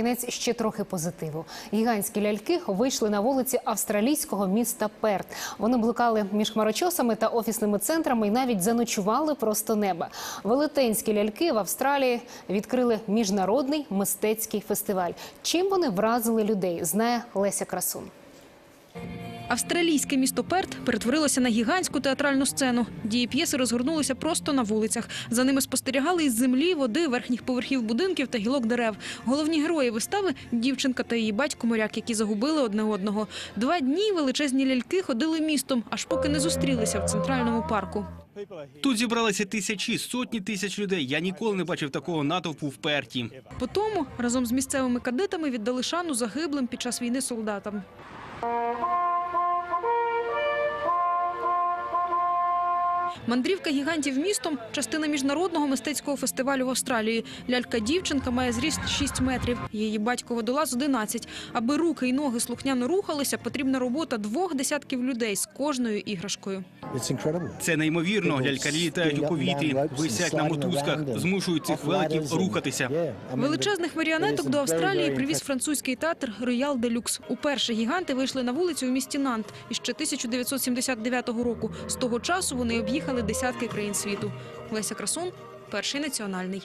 кінець ще трохи позитиву. Гігантські ляльки вийшли на вулиці австралійського міста Перт. Вони блукали між хмарочосами та офісними центрами і навіть заночували просто неба. Велетенські ляльки в Австралії відкрили міжнародний мистецький фестиваль. Чим вони вразили людей, знає Леся Красун. Австралійське місто Перт перетворилося на гігантську театральну сцену. Дії п'єси розгорнулися просто на вулицях. За ними спостерігали із землі, води, верхніх поверхів будинків та гілок дерев. Головні герої вистави дівчинка та її батько моряк, які загубили одне одного. Два дні величезні ляльки ходили містом, аж поки не зустрілися в центральному парку. Тут зібралися тисячі, сотні тисяч людей. Я ніколи не бачив такого натовпу в Перті. По тому разом з місцевими кадетами віддали шану загиблим під час війни солдатам. Мандрівка гігантів містом частина міжнародного мистецького фестивалю в Австралії. Лялька дівчинка має зріст 6 метрів. Її батько водолаз 11. Аби руки і ноги слухняно рухалися, потрібна робота двох десятків людей з кожною іграшкою. Це неймовірно. Лялькарі літають у повітрі, висять на мотузках, змушують цих великів рухатися. Величезних маріонеток до Австралії привіз французький театр Роял Делюкс. Уперше гіганти вийшли на вулицю у місті Нант іще 1979 року. З того часу вони об'їхали десятки країн світу. Леся Красун, перший національний.